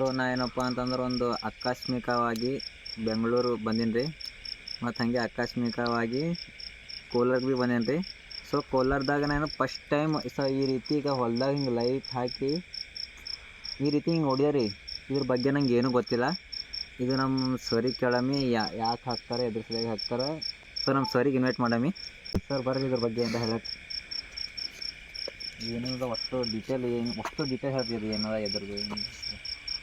So ನಾ ಏನಪ್ಪ ಅಂತಂದ್ರೆ ಒಂದು ಆಕಸ್ಮಿಕವಾಗಿ ಬೆಂಗಳೂರು ಬಂದೀನಿ ರೀ. ಮತ್ತು ಹಾಗೆ ಆಕಸ್ಮಿಕವಾಗಿ ಕೋಲಾರ್ಗೆ ಭೀ ಬಂದೇನಿ ರೀ. ಸೊ ಕೋಲಾರದಾಗ ನಾನು ಫಸ್ಟ್ ಟೈಮ್ ಸೊ ಈ ರೀತಿ ಈಗ ಹೊಲ್ದಾಗ ಹಿಂಗೆ ಲೈಟ್ ಹಾಕಿ ಈ ರೀತಿ ಹಿಂಗೆ ನೋಡ್ದೆ ರೀ. ಇದ್ರ ಬಗ್ಗೆ ನಂಗೆ ಏನೂ ಗೊತ್ತಿಲ್ಲ. ಇದು ನಮ್ಮ ಸರಿ ಕೇಳಮಿ ಯಾಕೆ ಹಾಕ್ತಾರೆ, ಎದ್ರ ಸರಿಯಾಗಿ ಹಾಕ್ತಾರೆ. ಸೊ ನಮ್ಮ ಸರಿಗೆ ಇನ್ವೈಟ್ ಮಾಡಮಿ. ಸರ್ ಬರ್ರಿ ಇದ್ರ ಬಗ್ಗೆ ಅಂತ ಹೇಳಕ್ಕೆ ಏನಿಲ್ಲ ಅಷ್ಟು ಡೀಟೇಲ್ ಏನು ಅಷ್ಟು ಡೀಟೇಲ್ ಹೇಳ್ತೀರಿ ಏನದ ಎದ್ರದ್ದು?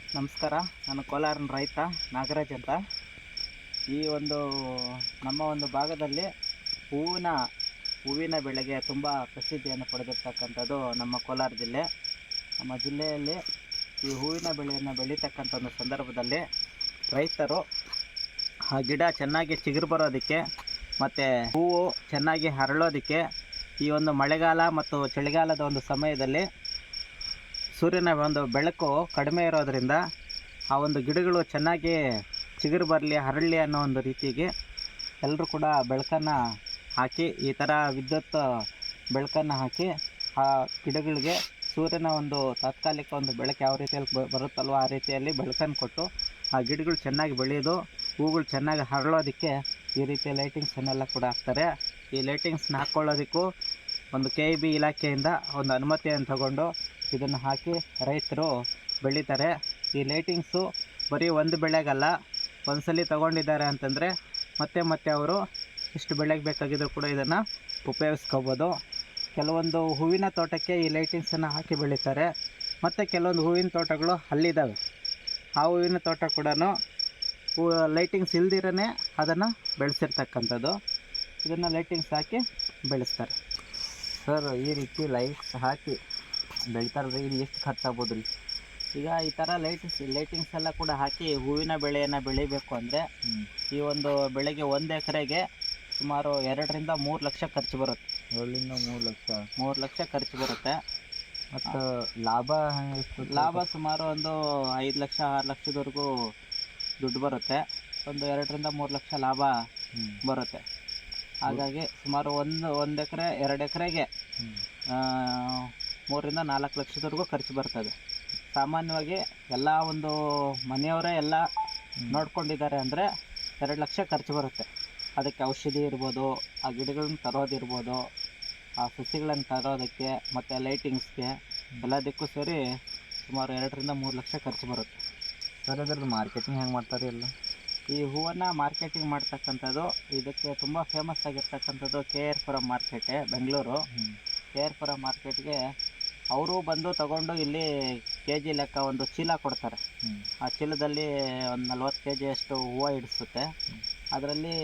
ನಮಸ್ಕಾರ. ನಾನು ಕೋಲಾರನ ರೈತ, ನಾಗರಾಜ್ ಅಂತ. ಈ ಒಂದು, ನಮ್ಮ ಒಂದು ಭಾಗದಲ್ಲಿ ಹೂವಿನ ಹೂವಿನ ಬೆಳೆಗೆ ತುಂಬ ಪ್ರಸಿದ್ಧಿಯನ್ನು ಪಡೆದಿರ್ತಕ್ಕಂಥದ್ದು ನಮ್ಮ ಕೋಲಾರ ಜಿಲ್ಲೆ. ನಮ್ಮ ಜಿಲ್ಲೆಯಲ್ಲಿ ಈ ಹೂವಿನ ಬೆಳೆಯನ್ನು ಬೆಳೀತಕ್ಕಂಥ ಒಂದು ಸಂದರ್ಭದಲ್ಲಿ ರೈತರು, ಆ ಗಿಡ ಚೆನ್ನಾಗಿ ಚಿಗುರು ಬರೋದಕ್ಕೆ ಮತ್ತು ಹೂವು ಚೆನ್ನಾಗಿ ಹರಳೋದಕ್ಕೆ ಈ ಒಂದು ಮಳೆಗಾಲ ಮತ್ತು ಚಳಿಗಾಲದ ಒಂದು ಸಮಯದಲ್ಲಿ ಸೂರ್ಯನ ಒಂದು ಬೆಳಕು ಕಡಿಮೆ ಇರೋದರಿಂದ ಆ ಒಂದು ಗಿಡಗಳು ಚೆನ್ನಾಗಿ ಚಿಗುರು ಬರಲಿ ಹರಳಲಿ ಅನ್ನೋ ಒಂದು ರೀತಿಗೆ ಎಲ್ಲರೂ ಕೂಡ ಬೆಳಕನ್ನು ಹಾಕಿ, ಈ ಥರ ವಿದ್ಯುತ್ ಬೆಳಕನ್ನು ಹಾಕಿ ಆ ಗಿಡಗಳಿಗೆ ಸೂರ್ಯನ ಒಂದು ತಾತ್ಕಾಲಿಕ ಒಂದು ಬೆಳಕು ಯಾವ ರೀತಿಯಲ್ಲಿ ಬರುತ್ತಲ್ವ ಆ ರೀತಿಯಲ್ಲಿ ಬೆಳಕನ್ನು ಕೊಟ್ಟು ಆ ಗಿಡಗಳು ಚೆನ್ನಾಗಿ ಬೆಳೆಯೋದು ಹೂಗಳು ಚೆನ್ನಾಗಿ ಹರಳೋದಕ್ಕೆ ಈ ರೀತಿಯ ಲೈಟಿಂಗ್ಸನ್ನೆಲ್ಲ ಕೂಡ ಹಾಕ್ತಾರೆ. ಈ ಲೈಟಿಂಗ್ಸ್ನ ಹಾಕ್ಕೊಳ್ಳೋದಕ್ಕೂ ಒಂದು ಕೆ ಬಿ ಇಲಾಖೆಯಿಂದ ಒಂದು ಅನುಮತಿಯನ್ನು ತಗೊಂಡು ಇದನ್ನು ಹಾಕಿ ರೈತರು ಬೆಳೀತಾರೆ. ಈ ಲೈಟಿಂಗ್ಸು ಬರೀ ಒಂದು ಬೆಳೆಗಲ್ಲ, ಒಂದ್ಸಲಿ ತಗೊಂಡಿದ್ದಾರೆ ಅಂತಂದರೆ ಮತ್ತೆ ಮತ್ತೆ ಅವರು ಇಷ್ಟು ಬೆಳೆಗೆ ಬೇಕಾಗಿದ್ರು ಕೂಡ ಇದನ್ನು ಉಪಯೋಗಿಸ್ಕೋಬೋದು. ಕೆಲವೊಂದು ಹೂವಿನ ತೋಟಕ್ಕೆ ಈ ಲೈಟಿಂಗ್ಸನ್ನು ಹಾಕಿ ಬೆಳೀತಾರೆ. ಮತ್ತು ಕೆಲವೊಂದು ಹೂವಿನ ತೋಟಗಳು ಅಲ್ಲಿದ್ದಾವೆ ಆ ಹೂವಿನ ತೋಟ ಕೂಡ ಲೈಟಿಂಗ್ಸ್ ಇಲ್ದಿರೇ ಅದನ್ನು ಬೆಳೆಸಿರ್ತಕ್ಕಂಥದ್ದು. ಇದನ್ನು ಲೈಟಿಂಗ್ಸ್ ಹಾಕಿ ಬೆಳೆಸ್ತಾರೆ. ಸರ್ ಈ ರೀತಿ ಲೈಟ್ಸ್ ಹಾಕಿ ಬೆಳಿತಾರಲ್ರಿ ಇದು ಎಷ್ಟು ಖರ್ಚಾಗ್ಬೋದು ರೀ ಈಗ ಈ ಥರ ಲೈಟಿಂಗ್ಸ್ ಲೈಟಿಂಗ್ಸ್ ಎಲ್ಲ ಕೂಡ ಹಾಕಿ ಹೂವಿನ ಬೆಳೆಯನ್ನು ಬೆಳಿಬೇಕು ಅಂದರೆ ಈ ಒಂದು ಬೆಳೆಗೆ ಒಂದು ಎಕರೆಗೆ ಸುಮಾರು ಎರಡರಿಂದ ಮೂರು ಲಕ್ಷ ಖರ್ಚು ಬರುತ್ತೆ. ಏಳರಿಂದ ಮೂರು ಲಕ್ಷ. ಮೂರು ಲಕ್ಷ ಖರ್ಚು ಬರುತ್ತೆ. ಮತ್ತು ಲಾಭ ಎಷ್ಟು? ಲಾಭ ಸುಮಾರು ಒಂದು ಐದು ಲಕ್ಷ ಆರು ಲಕ್ಷದವರೆಗೂ ದುಡ್ಡು ಬರುತ್ತೆ. ಒಂದು ಎರಡರಿಂದ ಮೂರು ಲಕ್ಷ ಲಾಭ ಬರುತ್ತೆ. ಹಾಗಾಗಿ ಸುಮಾರು ಒಂದು ಒಂದು ಎಕರೆ ಎರಡು ಎಕರೆಗೆ ಮೂರರಿಂದ ನಾಲ್ಕು ಲಕ್ಷದವರೆಗೂ ಖರ್ಚು ಬರ್ತದೆ ಸಾಮಾನ್ಯವಾಗಿ ಎಲ್ಲ ಒಂದು ಮನೆಯವರೇ ಎಲ್ಲ ನೋಡ್ಕೊಂಡಿದ್ದಾರೆ ಅಂದರೆ ಎರಡು ಲಕ್ಷ ಖರ್ಚು ಬರುತ್ತೆ. ಅದಕ್ಕೆ ಔಷಧಿ ಇರ್ಬೋದು ಆ ಗಿಡಗಳನ್ನ ತರೋದಿರ್ಬೋದು ಆ ಸಸಿಗಳನ್ನು ತರೋದಕ್ಕೆ ಮತ್ತು ಲೈಟಿಂಗ್ಸ್ಗೆ ಎಲ್ಲದಕ್ಕೂ ಸೇರಿ ಸುಮಾರು ಎರಡರಿಂದ ಮೂರು ಲಕ್ಷ ಖರ್ಚು ಬರುತ್ತೆ. ಸರ್ ಅದ್ರದ್ದು ಮಾರ್ಕೆಟಿಂಗ್ ಹೆಂಗೆ ಮಾಡ್ತಾರೆ ಎಲ್ಲ? ಈ ಹೂವನ್ನು ಮಾರ್ಕೆಟಿಂಗ್ ಮಾಡ್ತಕ್ಕಂಥದ್ದು ಇದಕ್ಕೆ ತುಂಬ ಫೇಮಸ್ ಆಗಿರ್ತಕ್ಕಂಥದ್ದು ಕೆ ಆರ್ ಪುರಂ ಮಾರ್ಕೆಟೆ ಬೆಂಗಳೂರು. ಕೆ ಆರ್ ಪುರಂ ಮಾರ್ಕೆಟ್ಗೆ ಅವರು ಬಂದು ತಗೊಂಡು ಇಲ್ಲಿ ಕೆ ಜಿ ಲೆಕ್ಕ ಒಂದು ಚೀಲ ಕೊಡ್ತಾರೆ. ಆ ಚೀಲದಲ್ಲಿ ಒಂದು ನಲ್ವತ್ತು ಕೆ ಜಿಯಷ್ಟು ಹೂವು ಹಿಡಿಸುತ್ತೆ ಅದರಲ್ಲಿ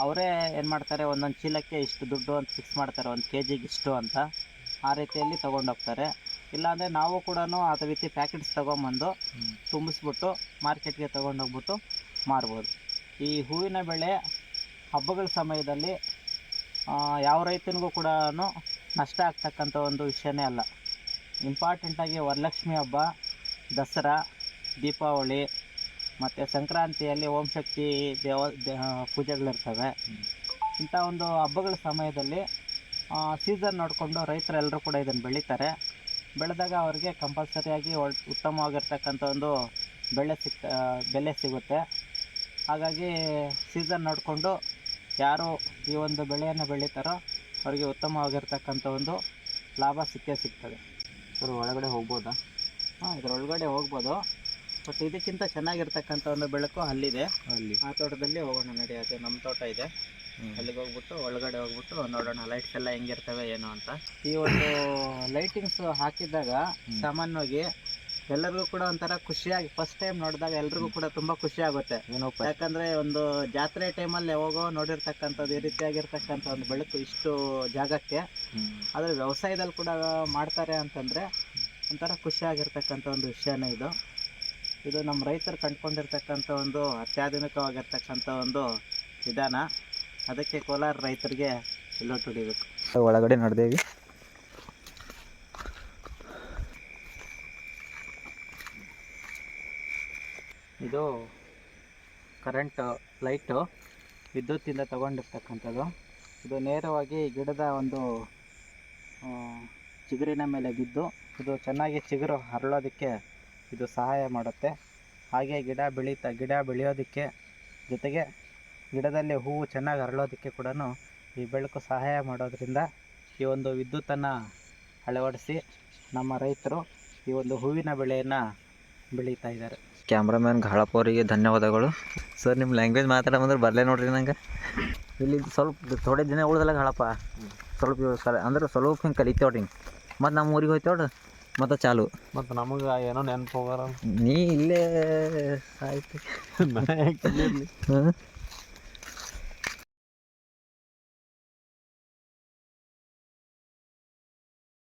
ಅವರೇ ಏನು ಮಾಡ್ತಾರೆ ಒಂದೊಂದು ಚೀಲಕ್ಕೆ ಇಷ್ಟು ದುಡ್ಡು ಅಂತ ಫಿಕ್ಸ್ ಮಾಡ್ತಾರೆ ಒಂದು ಕೆ ಜಿಗೆ ಇಷ್ಟು ಅಂತ. ಆ ರೀತಿಯಲ್ಲಿ ತೊಗೊಂಡೋಗ್ತಾರೆ ಇಲ್ಲಾಂದರೆ ನಾವು ಕೂಡ ಅದೇ ರೀತಿ ಪ್ಯಾಕೆಟ್ಸ್ ತೊಗೊಂಬಂದು ತುಂಬಿಸ್ಬಿಟ್ಟು ಮಾರ್ಕೆಟ್ಗೆ ತೊಗೊಂಡೋಗ್ಬಿಟ್ಟು ಮಾರ್ಬೋದು. ಈ ಹೂವಿನ ಬೆಳೆ ಹಬ್ಬಗಳ ಸಮಯದಲ್ಲಿ ಆ, ಯಾವ ರೈತನಿಗೂ ಕೂಡ ನಷ್ಟ ಆಗ್ತಕ್ಕಂಥ ಒಂದು ವಿಷಯನೇ ಅಲ್ಲ. ಇಂಪಾರ್ಟೆಂಟಾಗಿ ವರಲಕ್ಷ್ಮಿ ಹಬ್ಬ, ದಸರಾ, ದೀಪಾವಳಿ ಮತ್ತು ಸಂಕ್ರಾಂತಿಯಲ್ಲಿ ಓಂ ಶಕ್ತಿ ದೇವ ಪೂಜೆಗಳಿರ್ತವೆ. ಇಂಥ ಒಂದು ಹಬ್ಬಗಳ ಸಮಯದಲ್ಲಿ ಸೀಸನ್ ನೋಡಿಕೊಂಡು ರೈತರೆಲ್ಲರೂ ಕೂಡ ಇದನ್ನು ಬೆಳೀತಾರೆ. ಬೆಳೆದಾಗ ಅವರಿಗೆ ಕಂಪಲ್ಸರಿಯಾಗಿ ಒಳ್ ಉತ್ತಮವಾಗಿರ್ತಕ್ಕಂಥ ಒಂದು ಬೆಳೆ ಸಿಕ್ ಬೆಲೆ ಸಿಗುತ್ತೆ. ಹಾಗಾಗಿ ಸೀಸನ್ ನೋಡಿಕೊಂಡು ಯಾರು ಈ ಒಂದು ಬೆಳೆಯನ್ನು ಬೆಳೀತಾರೋ ಅವರಿಗೆ ಉತ್ತಮವಾಗಿರ್ತಕ್ಕಂಥ ಒಂದು ಲಾಭ ಸಿಕ್ಕೇ ಸಿಗ್ತದೆ. ಸರ್ ಒಳಗಡೆ ಹೋಗ್ಬೋದಾ? ಹಾಂ ಇದರೊಳಗಡೆ ಹೋಗ್ಬೋದು. ಬಟ್ ಇದಕ್ಕಿಂತ ಚೆನ್ನಾಗಿರ್ತಕ್ಕಂಥ ಒಂದು ಬೆಳಕು ಅಲ್ಲಿದೆ. ಅಲ್ಲಿ. ಆ ತೋಟದಲ್ಲಿ ಹೋಗೋಣ ನಡಿ ಅದು ನಮ್ಮ ತೋಟ ಇದೆ. ಅಲ್ಲಿಗೆ ಹೋಗ್ಬಿಟ್ಟು ಒಳಗಡೆ ಹೋಗ್ಬಿಟ್ಟು ನೋಡೋಣ ಲೈಟ್ಸ್ ಎಲ್ಲ ಹೆಂಗಿರ್ತವೆ ಏನು ಅಂತ. ಈ ಒಂದು ಲೈಟಿಂಗ್ಸ್ ಹಾಕಿದಾಗ. ಸಾಮಾನ್ಯವಾಗಿ ಎಲ್ಲರಿಗೂ ಕೂಡ ಒಂಥರ ಖುಷಿಯಾಗಿ ಫಸ್ಟ್ ಟೈಮ್ ನೋಡಿದಾಗ ಎಲ್ರಿಗೂ ಕೂಡ ತುಂಬ ಖುಷಿ ಆಗುತ್ತೆ ಯಾಕಂದ್ರೆ ಒಂದು ಜಾತ್ರೆ ಟೈಮಲ್ಲಿ ಯಾವಾಗೋ ನೋಡಿರ್ತಕ್ಕಂಥದ್ದು ಈ ರೀತಿಯಾಗಿರ್ತಕ್ಕಂಥ ಒಂದು ಬೆಳಕು ಇಷ್ಟು ಜಾಗಕ್ಕೆ. ಆದರೆ ವ್ಯವಸಾಯದಲ್ಲಿ ಕೂಡ ಮಾಡ್ತಾರೆ ಅಂತಂದರೆ ಒಂಥರ ಖುಷಿಯಾಗಿರ್ತಕ್ಕಂಥ ಒಂದು ವಿಷಯನೇ ಇದು. ಇದು ನಮ್ಮ ರೈತರು ಕಂಡುಕೊಂಡಿರ್ತಕ್ಕಂಥ ಒಂದು ಅತ್ಯಾಧುನಿಕವಾಗಿರ್ತಕ್ಕಂಥ ಒಂದು ವಿಧಾನ. ಅದಕ್ಕೆ ಕೋಲಾರ ರೈತರಿಗೆ ಎಲ್ಲೊಟ್ಟು ಹೊಡಿಬೇಕು ಒಳಗಡೆ ನಡೆದೇವಿ. ಇದು ಕರೆಂಟ್ ಲೈಟು ವಿದ್ಯುತ್ತಿಂದ ತಗೊಂಡಿರ್ತಕ್ಕಂಥದ್ದು. ಇದು ನೇರವಾಗಿ ಗಿಡದ ಒಂದು ಚಿಗುರಿನ ಮೇಲೆ ಬಿದ್ದು, ಇದು ಚೆನ್ನಾಗಿ ಚಿಗುರು ಹರಳೋದಕ್ಕೆ ಇದು ಸಹಾಯ ಮಾಡುತ್ತೆ. ಹಾಗೆ ಗಿಡ ಬೆಳೀತಾ, ಗಿಡ ಬೆಳೆಯೋದಕ್ಕೆ ಜೊತೆಗೆ ಗಿಡದಲ್ಲಿ ಹೂವು ಚೆನ್ನಾಗಿ ಅರಳೋದಕ್ಕೆ ಕೂಡ ಈ ಬೆಳಕು ಸಹಾಯ ಮಾಡೋದ್ರಿಂದ ಈ ಒಂದು ವಿದ್ಯುತ್ತನ್ನು ಅಳವಡಿಸಿ ನಮ್ಮ ರೈತರು ಈ ಒಂದು ಹೂವಿನ ಬೆಳೆಯನ್ನು ಬೆಳೀತಾ ಇದ್ದಾರೆ. ಕ್ಯಾಮ್ರಾಮ್ಯಾನ್ ಗಾಳಪ್ಪ ಅವರಿಗೆ ಧನ್ಯವಾದಗಳು. ಸರ್ ನಿಮ್ಮ ಲ್ಯಾಂಗ್ವೇಜ್ ಮಾತಾಡ ಬಂದ್ರೆ ಬರಲೇ ನೋಡ್ರಿ ನಂಗೆ. ಇಲ್ಲಿ ಸ್ವಲ್ಪ ಥೋಡೆ ದಿನ ಉಳ್ದಲ್ಲ ಗಾಳಪ್ಪ ಸ್ವಲ್ಪ ಸರ್ ಅಂದ್ರೆ ಸ್ವಲ್ಪ ಹಿಂಗೆ ಕಲಿತೇವೆ ಹಿಂಗೆ. ಮತ್ತು ನಮ್ಮ ಊರಿಗೆ ಹೋಯ್ತೇವ್ರಿ ಮತ್ತು ಚಾಲು. ಮತ್ತು ನಮಗೆ ಏನೋ ನೆನಪು ಹೋಗಾರ ನೀ ಇಲ್ಲೇ ಆಯ್ತು.